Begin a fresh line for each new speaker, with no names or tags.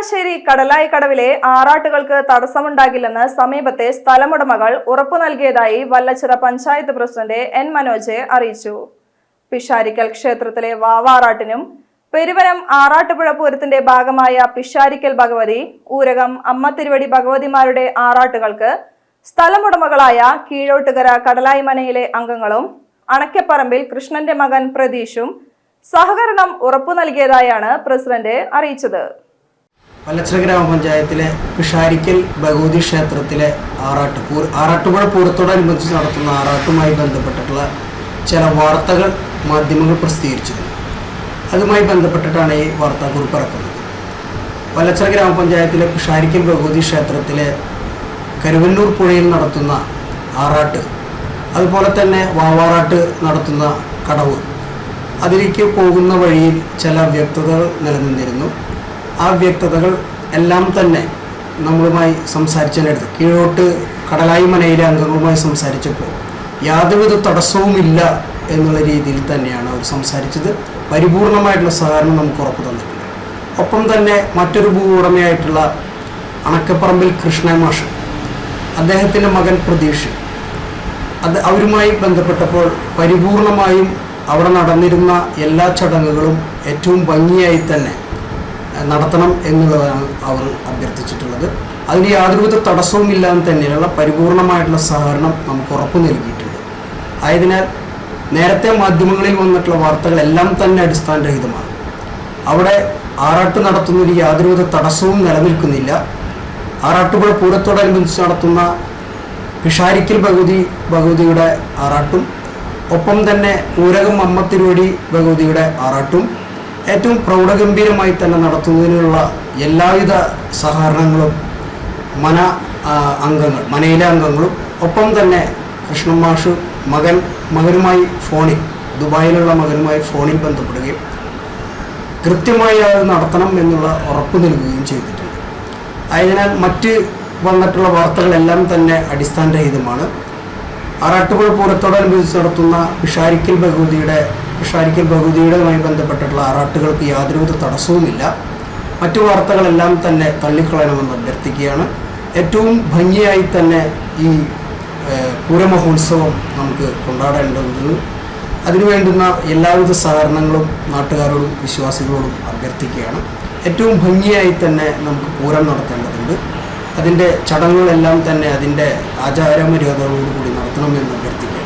ചങ്ങനാശ്ശേരി കടലായി കടവിലെ ആറാട്ടുകൾക്ക് തടസ്സമുണ്ടാകില്ലെന്ന് സമീപത്തെ സ്ഥലമുടമകൾ ഉറപ്പു നൽകിയതായി വല്ലച്ചിറ പഞ്ചായത്ത് പ്രസിഡന്റ് എൻ മനോജ് അറിയിച്ചു. പിഷാരിക്കൽ ക്ഷേത്രത്തിലെ വാവാറാട്ടിനും പെരുവനം ആറാട്ടുപുഴ പൂരത്തിന്റെ ഭാഗമായ പിഷാരിക്കൽ ഭഗവതി ഊരകം അമ്മ തിരുവടി ഭഗവതിമാരുടെ ആറാട്ടുകൾക്ക് സ്ഥലമുടമകളായ കീഴോട്ടുകര കടലായി മനയിലെ അംഗങ്ങളും അണക്കപ്പറമ്പിൽ കൃഷ്ണന്റെ മകൻ പ്രതീഷും സഹകരണം ഉറപ്പു നൽകിയതായാണ് പ്രസിഡന്റ് അറിയിച്ചത്.
വല്ലച്ചിറ ഗ്രാമപഞ്ചായത്തിലെ പിഷാരിക്കൽ ഭഗവതി ക്ഷേത്രത്തിലെ ആറാട്ട് പൂർ ആറാട്ടുപുഴ പൂരത്തോടനുബന്ധിച്ച് നടത്തുന്ന ആറാട്ടുമായി ബന്ധപ്പെട്ടിട്ടുള്ള ചില വാർത്തകൾ മാധ്യമങ്ങൾ പ്രസിദ്ധീകരിച്ചിരുന്നു. അതുമായി ബന്ധപ്പെട്ടിട്ടാണ് ഈ വാർത്താക്കുറിപ്പ് ഇറക്കുന്നത്. വല്ലച്ചിറ ഗ്രാമപഞ്ചായത്തിലെ പിഷാരിക്കൽ ഭഗവതി ക്ഷേത്രത്തിലെ കരുവന്നൂർ പുഴയിൽ നടത്തുന്ന ആറാട്ട് അതുപോലെ തന്നെ വാവാറാട്ട് നടത്തുന്ന കടവ് അതിലേക്ക് പോകുന്ന വഴിയിൽ ചില വ്യക്തതകൾ നിലനിന്നിരുന്നു. ആ വ്യക്തതകൾ എല്ലാം തന്നെ നമ്മളുമായി സംസാരിച്ചതിനടുത്ത് കീഴോട്ട് കടലായി മനയിലെ അംഗങ്ങളുമായി സംസാരിച്ചപ്പോൾ യാതൊരുവിധ തടസ്സവുമില്ല എന്നുള്ള രീതിയിൽ തന്നെയാണ് അവർ സംസാരിച്ചത്. പരിപൂർണമായിട്ടുള്ള സഹകരണം നമുക്ക് ഉറപ്പ് തന്നിട്ടുണ്ട്. ഒപ്പം തന്നെ മറ്റൊരു ഭൂ ഉടമയായിട്ടുള്ള അണക്കപ്പറമ്പിൽ കൃഷ്ണ മാഷ് അദ്ദേഹത്തിന്റെ മകൻ പ്രതീഷ് അത് അവരുമായി ബന്ധപ്പെട്ടപ്പോൾ പരിപൂർണമായും അവിടെ നടന്നിരുന്ന എല്ലാ ചടങ്ങുകളും ഏറ്റവും ഭംഗിയായി തന്നെ നടത്തണം എന്നുള്ളതാണ് അവർ അഭ്യർത്ഥിച്ചിട്ടുള്ളത്. അതിന് യാതൊരുവിധ തടസ്സവും ഇല്ലാതെ തന്നെയുള്ള പരിപൂർണമായിട്ടുള്ള സഹകരണം നമുക്ക് ഉറപ്പു നൽകിയിട്ടുണ്ട്. ആയതിനാൽ നേരത്തെ മാധ്യമങ്ങളിൽ വന്നിട്ടുള്ള വാർത്തകളെല്ലാം തന്നെ അടിസ്ഥാനരഹിതമാണ്. അവിടെ ആറാട്ട് നടത്തുന്നതിന് യാതൊരുവിധ തടസ്സവും നിലനിൽക്കുന്നില്ല. ആറാട്ടുപുഴ പൂരത്തോടനുബന്ധിച്ച് നടത്തുന്ന പിഷാരിക്കൽ ഭഗവതി ഭഗവതിയുടെ ആറാട്ടും ഒപ്പം തന്നെ ഊരകം അമ്മത്തിരുവടി ഭഗവതിയുടെ ആറാട്ടും ഏറ്റവും പ്രൗഢഗംഭീരമായി തന്നെ നടത്തുന്നതിനുള്ള എല്ലാവിധ സഹകരണങ്ങളും മന അംഗങ്ങൾ മനയിലെ അംഗങ്ങളും ഒപ്പം തന്നെ കൃഷ്ണൻ മകൻ മകനുമായി ഫോണിൽ ദുബായിലുള്ള മകനുമായി ഫോണിൽ ബന്ധപ്പെടുകയും കൃത്യമായി അത് നടത്തണം എന്നുള്ള ഉറപ്പ് നൽകുകയും ചെയ്തിട്ടുണ്ട്. ആയതിനാൽ മറ്റ് വന്നിട്ടുള്ള വാർത്തകളെല്ലാം തന്നെ അടിസ്ഥാനരഹിതമാണ്. ആറാട്ടുപുഴ പൂരത്തോടനുബന്ധിച്ച് നടത്തുന്ന പിഷാരിക്കൽ ഭഗവതിയുടെ പിഷാരിക്കൽ ഭഗവതിയുടെയുമായി ബന്ധപ്പെട്ടിട്ടുള്ള ആറാട്ടുകൾക്ക് യാതൊരുവിധ തടസ്സവുമില്ല. മറ്റു വാർത്തകളെല്ലാം തന്നെ തള്ളിക്കളയണമെന്ന് അഭ്യർത്ഥിക്കുകയാണ്. ഏറ്റവും ഭംഗിയായി തന്നെ ഈ പൂരമഹോത്സവം നമുക്ക് കൊണ്ടാടേണ്ടത് അതിനുവേണ്ടുന്ന എല്ലാവിധ സഹകരണങ്ങളും നാട്ടുകാരോടും വിശ്വാസികളോടും അഭ്യർത്ഥിക്കുകയാണ്. ഏറ്റവും ഭംഗിയായി തന്നെ നമുക്ക് പൂരം നടത്തേണ്ടതുണ്ട്. അതിന്റെ ചടങ്ങുകളെല്ലാം തന്നെ അതിന്റെ ആചാരമര്യാദകളോടുകൂടി നടത്തണമെന്ന് അഭ്യർത്ഥിക്കുക